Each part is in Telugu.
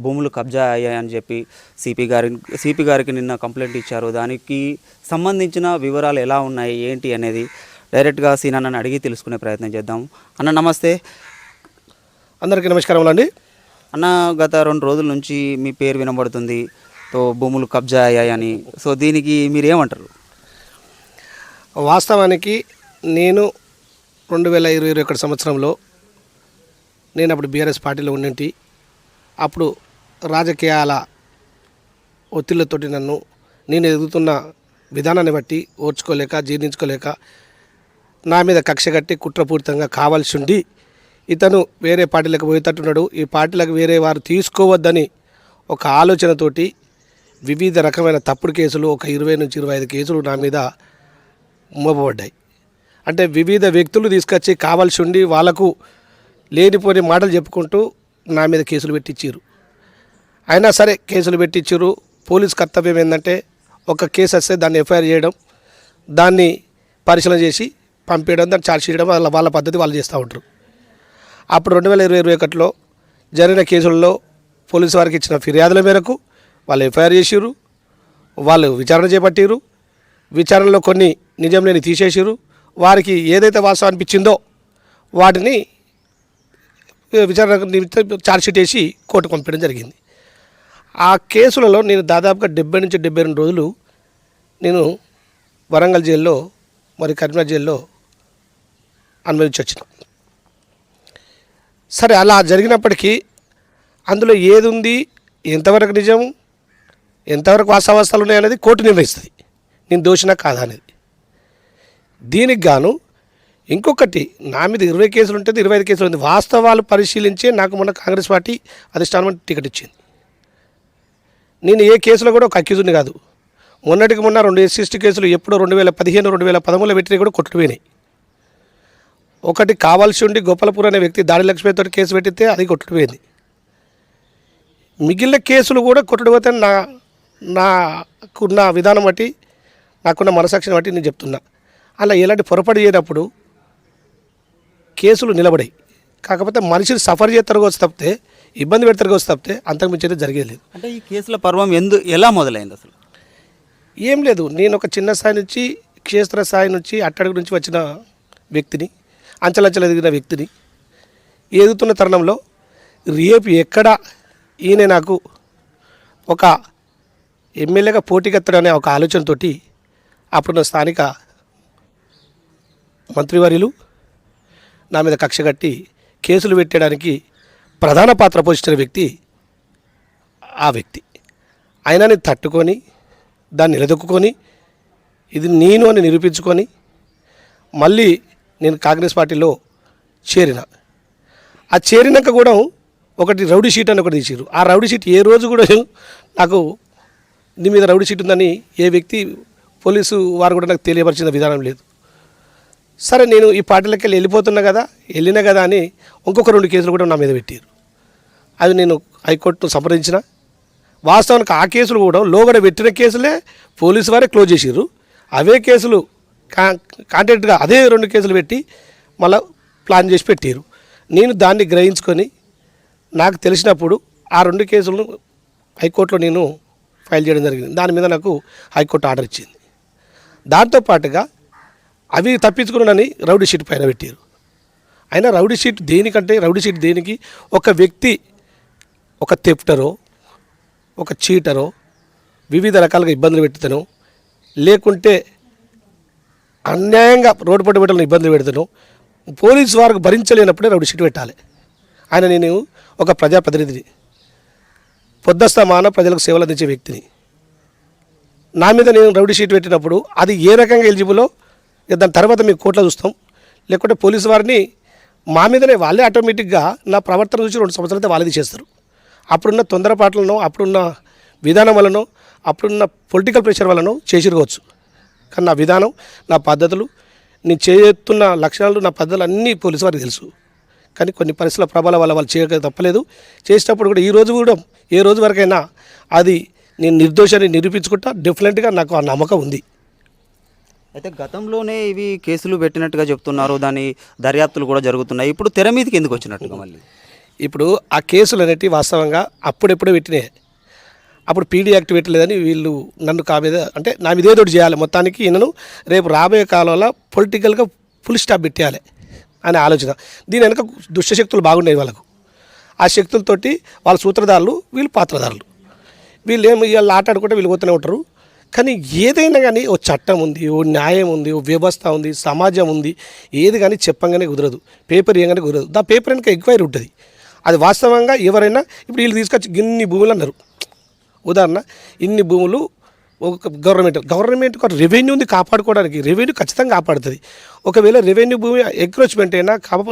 భూములు కబ్జా అయ్యాయని చెప్పి సిపి గారి సిపి గారికి నిన్న కంప్లైంట్ ఇచ్చారు. దానికి సంబంధించిన వివరాలు ఎలా ఉన్నాయి ఏంటి అనేది డైరెక్ట్గా సీనన్నని అడిగి తెలుసుకునే ప్రయత్నం చేద్దాం. అన్న నమస్తే. అందరికీ నమస్కారం అండి. అన్న గత రెండు రోజుల నుంచి మీ పేరు వినబడుతుంది. తో భూములు కబ్జా అయ్యాయని. సో దీనికి మీరు ఏమంటారు వాస్తవానికి నేను రెండు వేల ఇరవై ఇరవై ఒకటి సంవత్సరంలో నేను అప్పుడు బీఆర్ఎస్ పార్టీలో ఉండింటి అప్పుడు రాజకీయాల ఒత్తిళ్ళతోటి నన్ను నేను ఎదుగుతున్న విధానాన్ని బట్టి ఓర్చుకోలేక జీర్ణించుకోలేక నా మీద కక్ష కట్టి కుట్రపూరితంగా కావాల్సి ఉండి ఇతను వేరే పార్టీలకు పోయేటట్టున్నాడు. ఈ పార్టీలకు వేరే వారు తీసుకోవద్దని ఒక ఆలోచనతోటి వివిధ రకమైన తప్పుడు కేసులు ఒక ఇరవై నుంచి ఇరవై ఐదు కేసులు నా మీద మోపబడ్డాయి. అంటే వివిధ వ్యక్తులు తీసుకొచ్చి కావాల్సి ఉండి వాళ్ళకు లేనిపోని మాటలు చెప్పుకుంటూ నా మీద కేసులు పెట్టించారు అయినా సరే కేసులు పెట్టించారు పోలీస్ కర్తవ్యం ఏంటంటే ఒక కేసు వస్తే దాన్ని ఎఫ్ఐఆర్ చేయడం దాన్ని పరిశీలన చేసి పంపించడం దాన్ని ఛార్జ్ చేయడం వాళ్ళ వాళ్ళ పద్ధతి వాళ్ళు చేస్తూ ఉంటారు అప్పుడు రెండు వేల ఇరవై ఇరవై ఒకటిలో జరిగిన కేసుల్లో పోలీసు వారికి ఇచ్చిన ఫిర్యాదుల మేరకు వాళ్ళు ఎఫ్ఐఆర్ చేసిర్రు. వాళ్ళు విచారణ చేపట్టిరు విచారణలో కొన్ని నిజం లేని తీసేసిరు వారికి ఏదైతే వాస్తవం అనిపించిందో వాటిని విచారణ నిమిత్తం ఛార్జ్షీట్ వేసి కోర్టు పంపించడం జరిగింది. ఆ కేసులలో నేను దాదాపుగా డెబ్బై నుంచి డెబ్బై రెండు రోజులు నేను వరంగల్ జైల్లో మరి కరీంనగర్ జైల్లో అనుభవించి వచ్చిన. సరే అలా జరిగినప్పటికీ అందులో ఏది ఉంది ఎంతవరకు నిజం? ఎంతవరకు వాస్తవాస్తాలు ఉన్నాయనేది కోర్టు నిర్ణయిస్తుంది. నేను దోషినా కాదా అనేది. దీనికి గాను ఇంకొకటి నా మీద ఇరవై కేసులు ఉంటుంది ఇరవై ఐదు కేసులు ఉంది వాస్తవాలు పరిశీలించే నాకు మొన్న కాంగ్రెస్ పార్టీ అధిష్టానం టికెట్ ఇచ్చింది. నేను ఏ కేసులో కూడా ఒక అక్యూజుని కాదు. మొన్నటికి మొన్న రెండు ఎస్సీఎస్టీ కేసులు ఎప్పుడో రెండు వేల పదిహేను రెండు వేల పదమూడులో పెట్టినా కూడా కొట్టుకుపోయినాయి ఒకటి కావాల్సి ఉండి గోపాలపూర్ అనే వ్యక్తి దాడి లక్ష్మితో కేసు పెట్టితే అది కొట్టుకుపోయింది మిగిలిన కేసులు కూడా కొట్టుకుపోతే నా నాకున్న విధానం బట్టి నాకున్న మనసాక్షిని బట్టి నేను చెప్తున్నా. అలా ఎలాంటి పొరపాటు చేయనప్పుడు కేసులు నిలబడాయి. కాకపోతే మనిషిని సఫర్ చేస్తారు వచ్చి తప్పితే ఇబ్బంది పెడతారు వచ్చి తప్పితే అంతకుమించి జరిగేది లేదు. అంటే ఈ కేసుల పర్వం ఎందు ఎలా మొదలైంది అసలు? ఏం లేదు. నేను ఒక చిన్న స్థాయి నుంచి క్షేత్ర స్థాయి నుంచి అట్టడుగు నుంచి వచ్చిన వ్యక్తిని అంచలంచలు ఎదిగిన వ్యక్తిని ఎదుగుతున్న తరుణంలో రేపు ఎక్కడ ఈయన నాకు ఒక ఎమ్మెల్యేగా పోటీకెత్తడనే ఒక ఆలోచనతోటి అప్పుడున్న స్థానిక మంత్రివర్యులు నా మీద కక్ష కట్టి కేసులు పెట్టడానికి ప్రధాన పాత్ర పోషించిన వ్యక్తి ఆ వ్యక్తి. ఆయనని తట్టుకొని దాన్ని నిలదొక్కుని ఇది నేను అని నిరూపించుకొని మళ్ళీ నేను కాంగ్రెస్ పార్టీలో చేరిన. ఆ చేరినాక కూడా ఒకటి రౌడీ షీట్ అని ఒకటి తీసిరు ఆ రౌడీ షీట్ ఏ రోజు కూడా నాకు నీ మీద రౌడీ షీట్ ఉందని ఏ వ్యక్తి పోలీసు వారు కూడా నాకు తెలియపరిచిన విధానం లేదు. సరే నేను ఈ పార్టీలకి వెళ్ళి వెళ్ళిపోతున్నా కదా వెళ్ళినా కదా అని ఇంకొక రెండు కేసులు కూడా నా మీద పెట్టారు అవి నేను హైకోర్టును సంప్రదించిన. వాస్తవానికి ఆ కేసులు కూడా లోగడ పెట్టిన కేసులే పోలీసు వారే క్లోజ్ చేసిర్రు. అవే కేసులు కా కాంటాక్ట్గా అదే రెండు కేసులు పెట్టి మళ్ళీ ప్లాన్ చేసి పెట్టారు నేను దాన్ని గ్రహించుకొని నాకు తెలిసినప్పుడు ఆ రెండు కేసులను హైకోర్టులో నేను ఫైల్ చేయడం జరిగింది. దాని మీద నాకు హైకోర్టు ఆర్డర్ ఇచ్చింది. దాంతోపాటుగా అవి తప్పించుకున్నానని రౌడీ షీట్ పైన పెట్టారు అయినా రౌడీ షీట్ దేనికంటే రౌడీ షీట్ దేనికి ఒక వ్యక్తి ఒక తెప్టరో ఒక చీటరో వివిధ రకాలుగా ఇబ్బందులు పెట్టుతాను లేకుంటే అన్యాయంగా రోడ్డు పట్టు పెట్టాలని ఇబ్బందులు పెడతాను. పోలీసు వారికి భరించలేనప్పుడే రౌడీ షీట్ పెట్టాలి. ఆయన నేను ఒక ప్రజాప్రతినిధిని పొద్దస్తమాన ప్రజలకు సేవలు అందించే వ్యక్తిని. నా మీద నేను రౌడీ షీట్ పెట్టినప్పుడు అది ఏ రకంగా ఎలిజిబులో దాని తర్వాత మీకు కోర్టులో చూస్తాం. లేకుంటే పోలీసు వారిని మా మీదనే వాళ్ళే ఆటోమేటిక్గా నా ప్రవర్తన చూసి రెండు సంవత్సరాలు అయితే వాళ్ళది చేస్తారు అప్పుడున్న తొందరపాట్లను అప్పుడున్న విధానం వలన అప్పుడున్న పొలిటికల్ ప్రెషర్ వలన చేసిరుకోవచ్చు. కానీ నా విధానం నా పద్ధతులు నేను చేస్తున్న లక్షణాలు నా పద్ధతులు అన్నీ పోలీసు వారికి తెలుసు. కానీ కొన్ని పరిస్థితుల ప్రభావాల వల్ల వాళ్ళు చేయక తప్పలేదు. చేసేటప్పుడు కూడా ఈ రోజు కూడా ఏ రోజు వరకైనా అది నేను నిర్దోషాన్ని నిరూపించుకుంటా డెఫినెట్గా నాకు ఆ నమ్మకం ఉంది. అయితే గతంలోనే ఇవి కేసులు పెట్టినట్టుగా చెప్తున్నారు. దాని దర్యాప్తులు కూడా జరుగుతున్నాయి. ఇప్పుడు తెర మీదకి ఎందుకు వచ్చినట్టుగా మళ్ళీ? ఇప్పుడు ఆ కేసులు అనేటివి వాస్తవంగా అప్పుడెప్పుడే పెట్టినాయి. అప్పుడు పీడీ యాక్ట్ పెట్టలేదని వీళ్ళు నన్ను కా అంటే నా మీద ఏదోటి చేయాలి. మొత్తానికి ఈయనను రేపు రాబోయే కాలంలో పొలిటికల్గా ఫుల్ స్టాప్ పెట్టేయాలి అనే ఆలోచన. దీని వెనక దుష్టశక్తులు బాగుండేవి వాళ్ళకు. ఆ శక్తులతోటి వాళ్ళ సూత్రధారులు వీళ్ళు పాత్రధారులు. వీళ్ళు ఏమి వీళ్ళు ఆటాడుకుంటే వీళ్ళు పోతూనే ఉంటారు. కానీ ఏదైనా కానీ ఓ చట్టం ఉంది ఓ న్యాయం ఉంది ఓ వ్యవస్థ ఉంది సమాజం ఉంది ఏది కానీ చెప్పంగానే కుదరదు. పేపర్ ఇవ్వగానే కుదరదు. దా పేపర్ వెనక ఎంక్వైరీ ఉంటుంది. అది వాస్తవంగా ఎవరైనా ఇప్పుడు వీళ్ళు తీసుకొచ్చి ఇన్ని భూములు అన్నారు. ఉదాహరణ ఇన్ని భూములు ఒక గవర్నమెంట్ గవర్నమెంట్ ఒక రెవెన్యూ ఉంది కాపాడుకోవడానికి రెవెన్యూ ఖచ్చితంగా కాపాడుతుంది. ఒకవేళ రెవెన్యూ భూమి ఎంక్రోచ్మెంట్ అయినా కాప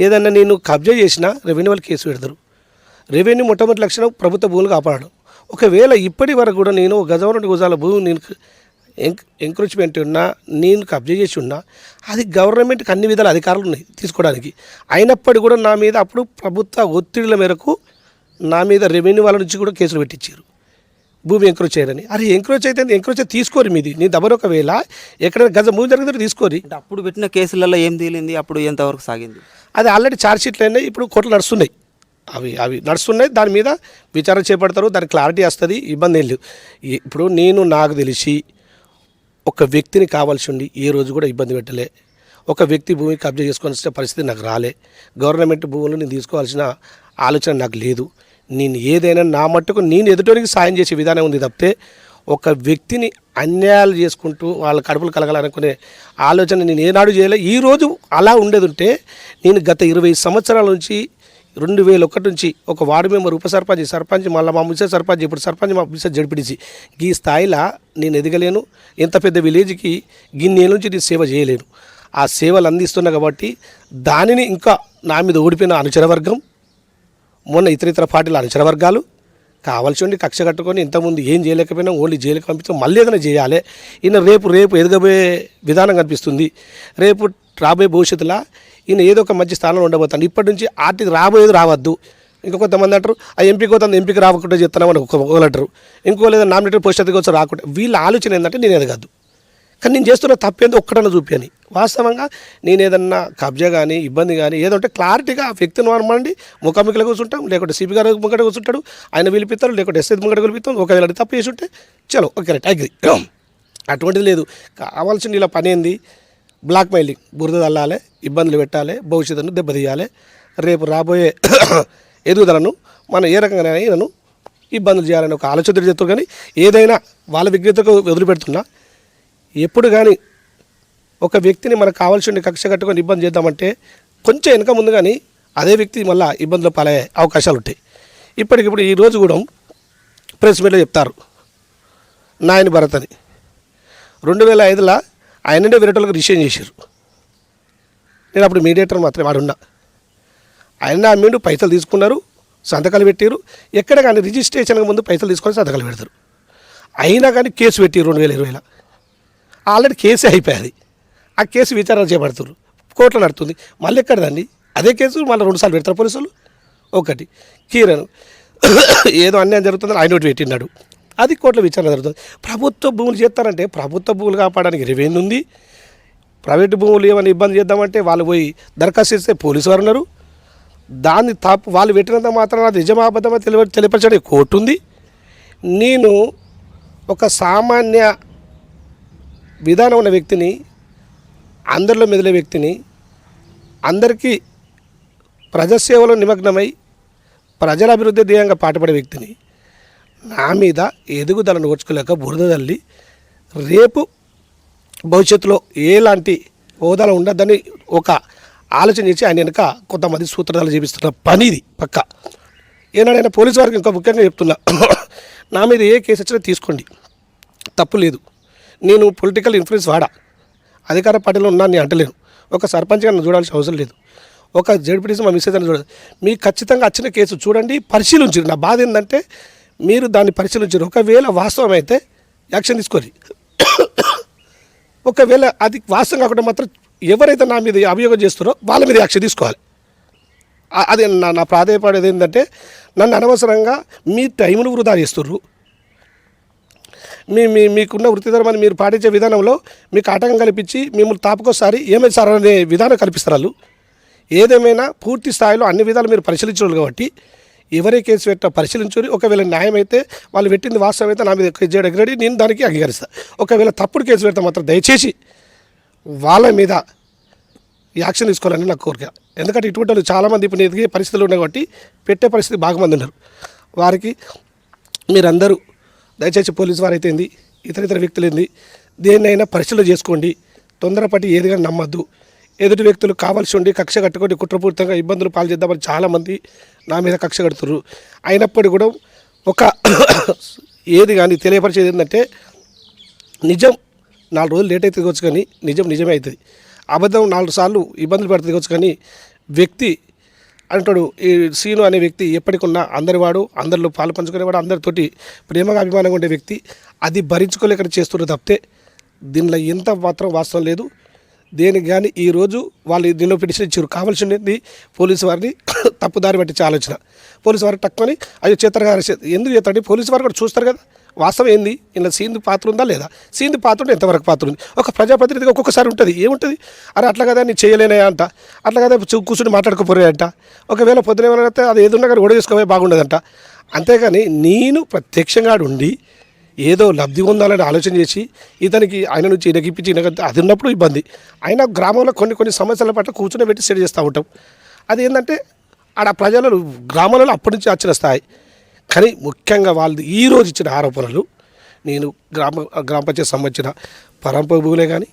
ఏదన్నా నేను కబ్జా చేసినా రెవెన్యూ వాళ్ళు కేసు పెడతారు. రెవెన్యూ మొట్టమొదటి లక్షణం ప్రభుత్వ భూములు కాపాడడం. ఒకవేళ ఇప్పటి వరకు కూడా నేను గజం రెండు గజాల భూమి నేను ఎంక్రోచ్మెంట్ ఉన్నా నేను కబ్జా చేసి ఉన్నా అది గవర్నమెంట్కి అన్ని విధాల అధికారులు ఉన్నాయి తీసుకోవడానికి. అయినప్పటికీ కూడా నా మీద అప్పుడు ప్రభుత్వ ఒత్తిడిల మేరకు నా మీద రెవెన్యూ వాళ్ళ నుంచి కూడా కేసులు పెట్టించారు. భూమి ఎంక్రోచ్ చేయరని అరే ఎంక్రోచ్ అయితే ఎంక్రోచ్ అయితే తీసుకోరు మీది. నీ దబ్బర ఒకవేళ ఎక్కడైనా గజ భూమి జరిగితే తీసుకోరి. అప్పుడు పెట్టిన కేసులలో ఏం తేలింది? అప్పుడు ఎంతవరకు సాగింది? అది ఆల్రెడీ ఛార్జ్ షీట్లు అయినాయి ఇప్పుడు కోర్టులు నడుస్తున్నాయి. అవి అవి నడుస్తున్నాయి. దాని మీద విచారణ చేపడతారు. దానికి క్లారిటీ వస్తుంది. ఇబ్బంది ఏం లేదు. ఇప్పుడు నేను నాకు తెలిసి ఒక వ్యక్తిని కావాల్సి ఉండి ఏ రోజు కూడా ఇబ్బంది పెట్టలే. ఒక వ్యక్తి భూమి కబ్జా చేసుకోవాల్సిన పరిస్థితి నాకు రాలే. గవర్నమెంట్ భూములు నేను తీసుకోవాల్సిన ఆలోచన నాకు లేదు. నేను ఏదైనా నా మట్టుకు నేను ఎదుటోనికి సాయం చేసే విధానం ఉంది తప్పితే ఒక వ్యక్తిని అన్యాయాలు చేసుకుంటూ వాళ్ళ కడుపులు కలగాలనుకునే ఆలోచన నేను ఏనాడు చేయలే. ఈ రోజు అలా ఉండేది ఉంటే నేను గత ఇరవై సంవత్సరాల నుంచి రెండు వేల ఒకటి నుంచి ఒక వార్డు మెంబర్ ఉప సర్పంచ్ సర్పంచ్ మళ్ళీ మా ముసే సర్పంచ్ ఇప్పుడు సర్పంచ్ మా ముసే జడిపిడిచి ఈ స్థాయిలో నేను ఎదగలేను. ఎంత పెద్ద విలేజ్కి గిన్నెల నుంచి నేను సేవ చేయలేను. ఆ సేవలు అందిస్తున్నా కాబట్టి దానిని ఇంకా నా మీద ఓడిపోయిన అనుచరవర్గం మొన్న ఇతర ఇతర పార్టీల అనుచరవర్గాలు కావాల్సి ఉండి కక్ష కట్టుకొని ఇంతకుముందు ఏం చేయలేకపోయినా ఓన్లీ జైలుకి పంపిస్తాం మళ్ళీ ఏదైనా చేయాలి. ఈయన రేపు రేపు ఎదగబోయే విధానం కనిపిస్తుంది. రేపు రాబోయే భవిష్యత్తులో ఈయన ఏదో ఒక మంచి స్థానంలో ఉండబోతాడు. ఇప్పటి నుంచి ఆర్టీకి రాబోయేది రావద్దు. ఇంకా కొంతమంది అంటారు ఆ ఎంపీకి పోతుంది ఎంపీకి రాకుండా చెప్తాను ఒక ఒకరు అంటారు. ఇంకో లేదా నామినేటెడ్ పోస్ట్ అధికి వచ్చి రాకుండా వీళ్ళ ఆలోచన ఏంటంటే నేను ఎదగద్దు కానీ నేను చేస్తున్న తప్పేందో ఒక్కటన్నా చూపించని వాస్తవంగా నేను ఏదన్నా కబ్జా కానీ ఇబ్బంది కానీ ఏదంటే క్లారిటీగా ఆ వ్యక్తిని అనమండి ముఖాముఖిలో కూర్చుంటాం లేకుంటే సిపి గారు ముంగట కూర్చుంటాడు ఆయన పిలిపిస్తారు లేకుంటే ఎస్ఐ ముంగట పిలిపిస్తాం ఒకవేళ తప్పు చేసి ఉంటే చలో ఓకే రైట్ అగ్రి అటువంటిది లేదు. కావాల్సిన ఇలా పని ఏంది? Blackmailing. బురద తల్లాలి ఇబ్బందులు పెట్టాలి భవిష్యత్తును దెబ్బతీయాలి. రేపు రాబోయే ఎదుగుదలను మనం ఏ రకంగా ఈయనను ఇబ్బందులు చేయాలని ఒక ఆలోచన చెప్తారు కానీ ఏదైనా వాళ్ళ విజ్ఞతకు వదిలిపెడుతున్నా ఎప్పుడు కానీ ఒక వ్యక్తిని మనకు కావాల్సిన కక్ష కట్టుకొని ఇబ్బంది చేద్దామంటే కొంచెం వెనక ముందు కానీ అదే వ్యక్తి మళ్ళీ ఇబ్బందులు పాలయ్యే అవకాశాలు ఉంటాయి. ఇప్పటికిప్పుడు ఈ రోజు కూడా ప్రెస్ మీట్లో చెప్తారు నాయని భరత్ అని. రెండు వేల ఐదులో ఆయననే వేరేటోళ్ళకి రిసీవ్ చేశారు. నేను అప్పుడు మీడియేటర్ మాత్రమే వాడున్నా ఆయన అమ్మిండు పైసలు తీసుకున్నారు సంతకాలు పెట్టారు. ఎక్కడ కానీ రిజిస్ట్రేషన్కి ముందు పైసలు తీసుకొని సంతకాలు పెడతారు. అయినా కానీ కేసు పెట్టారు రెండు వేల ఇరవైలో. ఆల్రెడీ కేసే అయిపోయింది. ఆ కేసు విచారణ చేపడుతున్నారు కోర్టులో నడుతుంది. మళ్ళీ ఎక్కడదండి అదే కేసు మళ్ళీ రెండుసార్లు పెడతారు పోలీసులు. ఒకటి కీరన్. ఏదో అన్యాయం జరుగుతుందని ఆయన ఒకటి పెట్టినాడు అది కోర్టులో విచారణ జరుగుతుంది. ప్రభుత్వ భూములు చేస్తారంటే ప్రభుత్వ భూములు కాపాడడానికి రెవెన్యూ ఉంది. ప్రైవేటు భూములు ఏమైనా ఇబ్బంది చేద్దామంటే వాళ్ళు పోయి దరఖాస్తు ఇస్తే పోలీసు వారు ఉన్నారు. దాన్ని తప్పు వాళ్ళు పెట్టినంత మాత్రం అది నిజమాబద్ధమా తెలియ తెలియపరచడానికి కోర్టు ఉంది. నేను ఒక సామాన్య విధానం ఉన్న వ్యక్తిని అందరిలో మెదిలే వ్యక్తిని అందరికీ ప్రజాసేవలో నిమగ్నమై ప్రజల అభివృద్ధి ధ్యేయంగా పాటుపడే వ్యక్తిని నా మీద ఎదుగుదలను ఓడ్చుకోలేక బురద తల్లి రేపు భవిష్యత్తులో ఎలాంటి హోదాలో ఉండద్దని ఒక ఆలోచన చేసి ఆయన వెనుక కొంతమంది సూత్రాలు చేపిస్తున్న పని ఇది పక్క. ఏనాడైనా పోలీసు వారికి ఇంకా ముఖ్యంగా చెప్తున్నా నా మీద ఏ కేసు వచ్చినా తీసుకోండి. తప్పు లేదు. నేను పొలిటికల్ ఇన్ఫ్లుయెన్స్ వాడా. అధికార పార్టీలో ఉన్నా నేను అంటలేను. ఒక సర్పంచ్గా నన్ను చూడాల్సిన అవసరం లేదు. ఒక జడ్పీటీసీ మా మిస్సెస్ అని చూడాలి. మీకు ఖచ్చితంగా వచ్చిన కేసు చూడండి పరిశీలించండి. నా బాధ ఏంటంటే మీరు దాన్ని పరిశీలించారు. ఒకవేళ వాస్తవం అయితే యాక్షన్ తీసుకోరు. ఒకవేళ అది వాస్తవం కాకుండా మాత్రం ఎవరైతే నా మీద అభియోగం చేస్తారో వాళ్ళ మీద యాక్షన్ తీసుకోవాలి. అది నా నా ప్రాధాయపడేది ఏంటంటే నన్ను అనవసరంగా మీ టైంను వృధా చేస్తుర్రు. మీ మీ మీకున్న వృత్తిధర్మాన్ని మీరు పాటించే విధానంలో మీకు ఆటంకం కల్పించి మిమ్మల్ని తాపకోసారి ఏమైనా సార్ అనే విధానం కల్పిస్తారు వాళ్ళు. ఏదేమైనా పూర్తి స్థాయిలో అన్ని విధాలు మీరు పరిశీలించారు కాబట్టి ఎవరే కేసు పెట్టా పరిశీలించుకొని ఒకవేళ న్యాయం అయితే వాళ్ళు పెట్టింది వాస్తవం అయితే నా మీద కేసు రెడీ నేను దానికి అంగీకరిస్తాను ఒకవేళ తప్పుడు కేసు పెడితే మాత్రం దయచేసి వాళ్ళ మీద యాక్షన్ తీసుకోవాలని నా కోరిక. ఎందుకంటే ఇటువంటి వాళ్ళు చాలామంది ఇప్పుడు ఎదిగే పరిస్థితులు ఉన్నాయి కాబట్టి పెట్టే పరిస్థితి బాగా మంది ఉన్నారు. వారికి మీరందరూ దయచేసి పోలీసు వారు ఏంది ఇతర ఇతర వ్యక్తులు ఏంది దేన్నైనా పరిశీలన చేసుకోండి. తొందరపడి ఏదిగా నమ్మద్దు. ఎదుటి వ్యక్తులు కావాల్సి ఉండి కక్ష కట్టుకొని కుట్రపూరితంగా ఇబ్బందులు పాలు చేద్దామని చాలామంది నా మీద కక్ష కడుతున్నారు అయినప్పటికీ కూడా ఒక ఏది కానీ తెలియపరిచేది ఏంటంటే నిజం నాలుగు రోజులు లేట్ అయితే దిగొచ్చు కానీ నిజం నిజమే అవుతుంది. అబద్ధం నాలుగు సార్లు ఇబ్బందులు పెడితే దిగొచ్చు కానీ వ్యక్తి అంటాడు ఈ సీను అనే వ్యక్తి ఎప్పటికున్నా అందరివాడు అందరిలో పాలు పంచుకునేవాడు అందరితోటి ప్రేమగా అభిమానంగా ఉండే వ్యక్తి అది భరించుకోలేక చేస్తున్న తప్పితే దీనిలో ఎంత మాత్రం వాస్తవం లేదు. దేనికి కానీ ఈరోజు వాళ్ళు దీనిలో పిటిషన్ ఇచ్చారు. కావాల్సింది పోలీసు వారిని తప్పుదారి పట్టించే ఆలోచన. పోలీసు వారికి తక్కువని అయ్యో చేస్తారు గారు ఎందుకు చేస్తారండి పోలీసు వారు కూడా చూస్తారు కదా. వాస్తవం ఏంది? ఇలా సీంది పాత్ర ఉందా లేదా? సీంది పాత్ర ఉంటే ఎంతవరకు పాత్ర ఉంది? ఒక ప్రజాప్రతినిధిగా ఒక్కొక్కసారి ఉంటుంది. ఏముంటుంది? అరే అట్లా కదా నేను చేయలేనే అంట. అట్లా కదా కూర్చుని మాట్లాడుకోపోరే అంట. ఒకవేళ పొద్దున ఏమైనా అది ఏదున్నా కానీ ఓడ చేసుకోవే బాగుండదంట. అంతేగాని నేను ప్రత్యక్షంగా ఉండి ఏదో లబ్ధి పొందాలని ఆలోచన చేసి ఇతనికి ఆయన నుంచి ఈయనకి ఇప్పించి అది ఉన్నప్పుడు ఇబ్బంది. అయినా గ్రామంలో కొన్ని కొన్ని సమస్యల పట్ల కూర్చొని పెట్టి సెట్ చేస్తూ ఉంటాం. అది ఏంటంటే ఆడ ప్రజలు గ్రామాలలో అప్పటి నుంచి వచ్చిన స్థాయి. కానీ ముఖ్యంగా వాళ్ళు ఈ రోజు ఇచ్చిన ఆరోపణలు నేను గ్రామ గ్రామ పంచాయతీ సంబంధించిన పరంప భూములే కానీ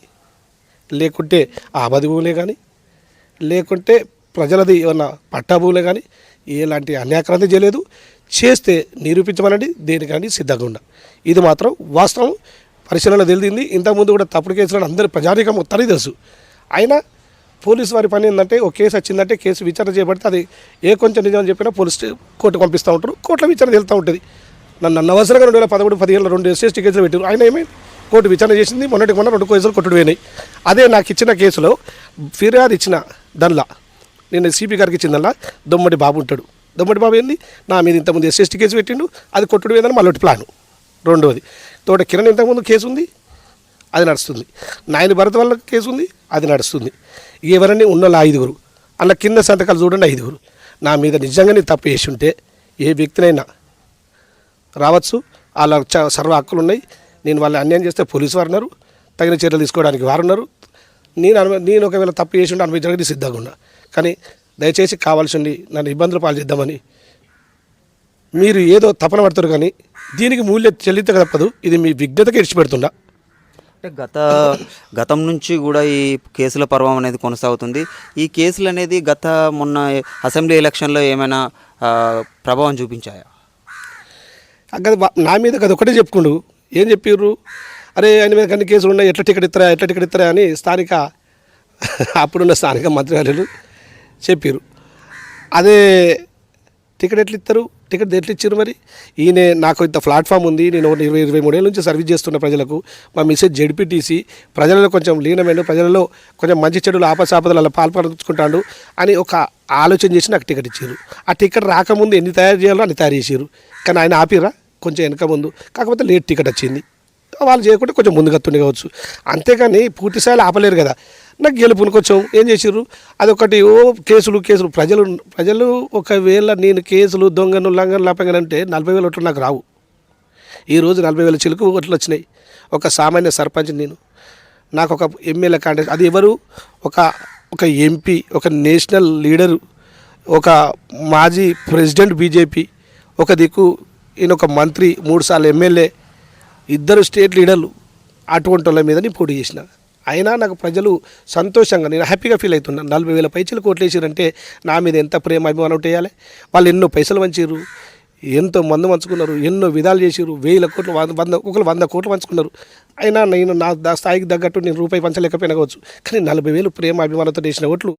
లేకుంటే ఆబది భూములే కానీ లేకుంటే ప్రజలది ఏమన్నా పట్టా భూములే కానీ ఎలాంటి అన్యాక్రాంతి చేయలేదు. చేస్తే నిరూపించమనండి దేనికండి సిద్ధంగా ఉండ ఇది మాత్రం వాస్తవం పరిశీలన తెలిసింది. ఇంతకుముందు కూడా తప్పుడు కేసులను అందరి ప్రజానికం మొత్తానికి తెలుసు. అయినా పోలీసు వారి పని ఏంటంటే ఒక కేసు వచ్చిందంటే కేసు విచారణ చేయబడితే అది ఏ కొంచెం నిజం అని చెప్పినా పోలీస్ కోర్టు పంపిస్తూ ఉంటారు కోర్టులో విచారణ వెళ్తూ ఉంటుంది. నన్ను అనవసరంగా రెండు వేల పదమూడు పదిహేను రెండు ఎస్ఎస్టీ కేసులు పెట్టారు ఆయన ఏమి కోర్టు విచారణ చేసింది మొన్నటికి మొన్న రెండు కేసులు కొట్టుడు పోయినాయి. అదే నాకు ఇచ్చిన కేసులో ఫిర్యాదు ఇచ్చిన దల్లా నేను సిపి గారికి ఇచ్చిందల్లా దొమ్మడి బాబు ఉంటాడు. దొమ్మటి బాబు ఏంది? నా మీద ఇంతకుముందు ఎస్ఎస్టీ కేసు పెట్టిండు అది కొట్టుడు ఏదని మళ్ళీ ప్లాను రెండవది తోట కిరణ్ ఇంతకుముందు కేసు ఉంది అది నడుస్తుంది. నాయన భరత్ వల్ల కేసు ఉంది అది నడుస్తుంది. ఎవరన్నీ ఉన్న ఐదుగురు అలా కింద సంతకాలు చూడండి ఐదుగురు. నా మీద నిజంగానే తప్పు చేసి ఉంటే ఏ వ్యక్తినైనా రావచ్చు. వాళ్ళ చ- సర్వ హక్కులు ఉన్నాయి నేను వాళ్ళని అన్యాయం చేస్తే పోలీసు వారు ఉన్నారు. తగిన చర్యలు తీసుకోవడానికి వారు ఉన్నారు. నేను అను నేను ఒకవేళ తప్పు చేసి ఉంటే అనిపించడానికి సిద్ధంగా ఉన్నా. కానీ దయచేసి కావాల్సింది నన్ను ఇబ్బందులు పాలు చేద్దామని మీరు ఏదో తపన పడతారు కానీ దీనికి మూల్యం చెల్లించక తప్పదు. ఇది మీ విజ్ఞతకి ఇడిచిపెడుతున్నా అంటే గత గతం నుంచి కూడా ఈ కేసుల పర్వం అనేది కొనసాగుతుంది. ఈ కేసులు అనేది గత మొన్న అసెంబ్లీ ఎలక్షన్లో ఏమైనా ప్రభావం చూపించాయా? అక్కడ నా మీద కదా ఒకటే చెప్పుకుండు. ఏం చెప్పిర్రు? అరే ఆయన మీద కన్ని కేసులు ఉన్నాయి. ఎట్లా టికెట్ ఇస్తారా ఎట్లా టికెట్ ఇస్తారా అని స్థానిక అప్పుడున్న స్థానిక మంత్రివర్యులు చెప్పారు అదే టికెట్ ఎట్లా ఇస్తారు టికెట్ ఎట్లు ఇచ్చారు మరి? ఈయన నాకు ఇంత ప్లాట్ఫామ్ ఉంది నేను ఒక ఇరవై ఇరవై మూడేళ్ళ నుంచి సర్వీస్ చేస్తున్న ప్రజలకు మా మిసెస్ జడ్పీటీసీ ప్రజలలో కొంచెం లీనమైన ప్రజలలో కొంచెం మంచి చెడులు ఆపసాపదలలో పాల్పడుచుకుంటాడు అని ఒక ఆలోచన చేసి నాకు టికెట్ ఇచ్చారు ఆ టికెట్ రాకముందు ఎన్ని తయారు చేయాలో అన్ని తయారు చేశారు కానీ ఆయన ఆపిరా కొంచెం వెనక ముందు. కాకపోతే లేట్ టికెట్ వచ్చింది. వాళ్ళు చేయకుండా కొంచెం ముందుగా తుండి కావచ్చు. అంతేగాని పూర్తి స్థాయిలో ఆపలేరు కదా. నాకు గెలుపుని కొంచెం ఏం చేసిర్రు? అదొకటి ఓ కేసులు కేసులు. ప్రజలు ప్రజలు ఒకవేళ నేను కేసులు దొంగను లంగను లాపంగను అంటే నలభై వేల ఓట్లు నాకు రావు. ఈరోజు నలభై వేల చిలుకు ఓట్లు వచ్చినాయి. ఒక సామాన్య సర్పంచ్ నేను. నాకు ఒక ఎమ్మెల్యే కాంటెస్ట్ అది ఎవరు? ఒక ఒక ఎంపీ ఒక నేషనల్ లీడరు ఒక మాజీ ప్రెసిడెంట్ బీజేపీ ఒక దిక్కు ఈయన ఒక మంత్రి మూడుసార్లు ఎమ్మెల్యే ఇద్దరు స్టేట్ లీడర్లు అటువంటి వాళ్ళ మీద నేను పోటీ చేసిన. అయినా నాకు ప్రజలు సంతోషంగా నేను హ్యాపీగా ఫీల్ అవుతున్నాను నలభై వేల పైచలు కోట్లు వేసారంటే నా మీద ఎంత ప్రేమ అభిమానం చేయాలి వాళ్ళు ఎన్నో పైసలు వంచారు ఎంతో మందు పంచుకున్నారు ఎన్నో విధాలు చేసారు వేల కోట్లు వంద వంద ఒకరు వంద కోట్లు పంచుకున్నారు. అయినా నేను నా దా స్థాయికి తగ్గట్టు నేను రూపాయి పంచలేకపోయినా కావచ్చు. కానీ నలభై వేలు ప్రేమ అభిమానంతో చేసిన ఓట్లు